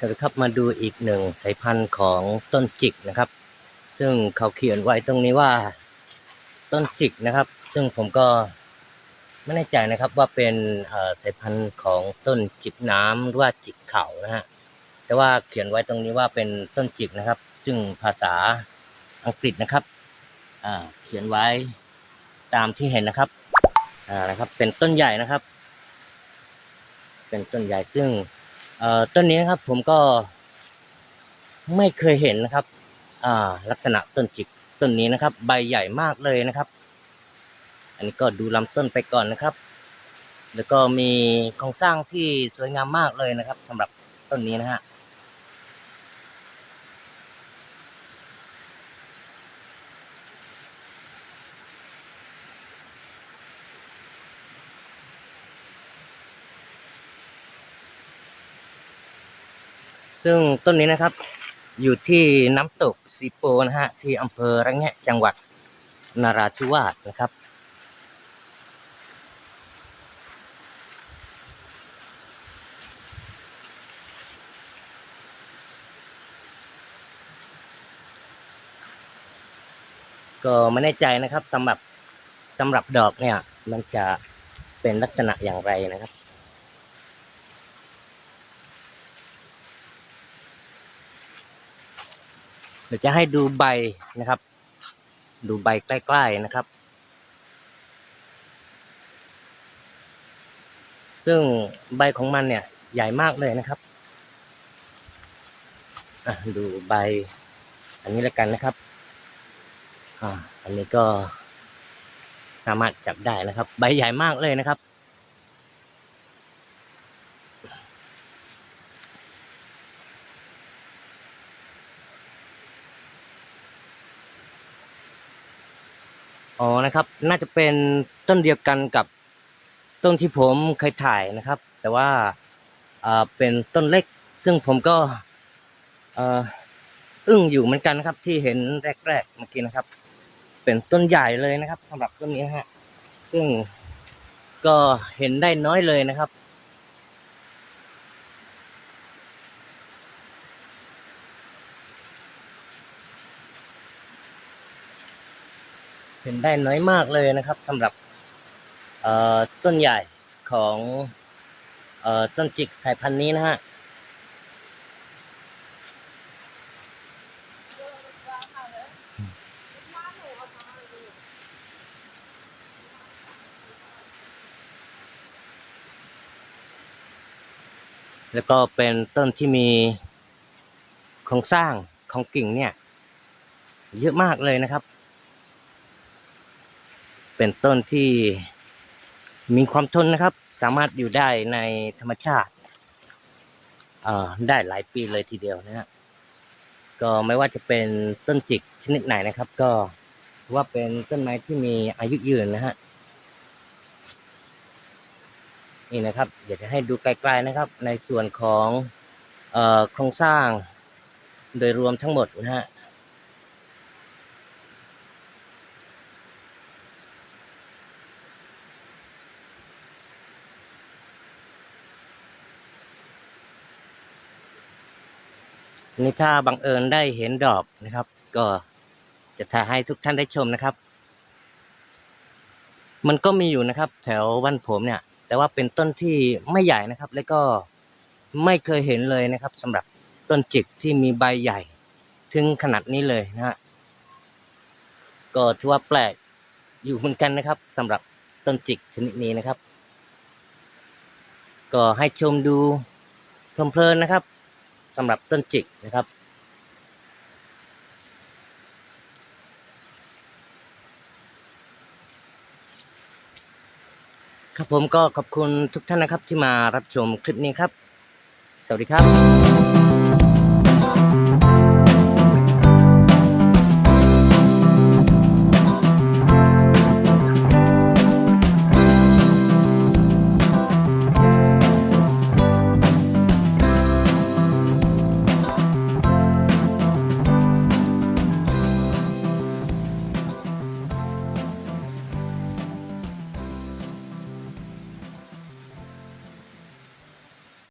สวัสดีครับมาดูอีกหนึ่งสายพันธุ์ของต้นจิกนะครับ ซึ่งเขาเขียนไว้ตรงนี้ว่าต้นจิกนะครับ ซึ่งผมก็ไม่แน่ใจนะครับว่าเป็นสายพันธุ์ของต้นจิกน้ำหรือว่าจิกเขานะฮะแต่ว่าเขียนไว้ตรงนี้ว่าเป็นต้นจิกนะครับ ซึ่งภาษาอังกฤษนะครับเขียนไว้ตามที่เห็นนะครับนะครับ เป็นต้นใหญ่นะครับ เป็นต้นใหญ่ซึ่ง เอ่อต้นนี้ครับผมก็ไม่เคยเห็นนะครับ อ่า ลักษณะต้นจิกต้นนี้นะครับ ใบใหญ่มากเลยนะครับ อันนี้ก็ดูลำต้นไปก่อนนะครับ แล้วก็มีโครงสร้างที่สวยงามมากเลยนะครับสำหรับต้นนี้นะฮะ ซึ่งต้นนี้นะครับอยู่ที่น้ำตกสีโปนะฮะที่อำเภอระแงะจังหวัดนราธิวาสนะครับ ก็ไม่แน่ใจนะครับสำหรับสำหรับดอกเนี่ยมันจะเป็นลักษณะอย่างไรนะครับ เดี๋ยวจะให้ดูใบนะครับ ดูใบใกล้ ๆนะครับ ซึ่งใบของมันเนี่ยใหญ่มากเลยนะครับดูใบ อันนี้แล้วกันนะครับอ่าอันนี้ก็สามารถจับได้นะครับ ใบใหญ่มากเลยนะครับ อ๋อนะครับ น่าจะเป็นต้นเดียวกันกับต้นที่ผมเคยถ่ายนะครับ แต่ว่าเป็นต้นเล็ก ซึ่งผมก็อึ้งอยู่เหมือนกันนะครับ ที่เห็นแรกๆเมื่อกี้นะครับ เป็นต้นใหญ่เลยนะครับสำหรับต้นนี้ฮะซึ่งก็เห็นได้น้อยเลยนะครับ เห็นได้น้อยมากเลยนะครับสำหรับต้นใหญ่ของอต้นจิกสายพันธุ์นี้นะฮะแล้วก็เป็นต้นที่มีโครงสร้างของกิ่งเนี่ย เยอะมากเลยนะครับ เป็นต้นที่มีความทนนะครับ สามารถอยู่ได้ในธรรมชาติได้หลายปีเลยทีเดียวนะฮะก็ไม่ว่าจะเป็นต้นจิกชนิดไหนนะครับ ก็ว่าเป็นต้นไม้ที่มีอายุยืนนะฮะนี่นะครับอยากจะให้ดูไกลๆนะครับ ในส่วนของโครงสร้างโดยรวมทั้งหมดนะฮะ นี่ถ้าบังเอิญได้เห็นดอกนะครับ ก็จะถ่ายให้ทุกท่านได้ชมนะครับ มันก็มีอยู่นะครับ แถวบ้านผมเนี่ย แต่ว่าเป็นต้นที่ไม่ใหญ่นะครับ แล้วก็ไม่เคยเห็นเลยนะครับสำหรับต้นจิกที่มีใบใหญ่ ถึงขนาดนี้เลยนะฮะก็ถือว่าแปลกอยู่เหมือนกันนะครับสำหรับต้นจิกชนิดนี้นะครับ ก็ให้ชมดูเพลินๆนะครับ สำหรับต้นจิกนะครับ ครับผมก็ขอบคุณทุกท่านนะครับที่มารับชมคลิปนี้ครับ สวัสดีครับ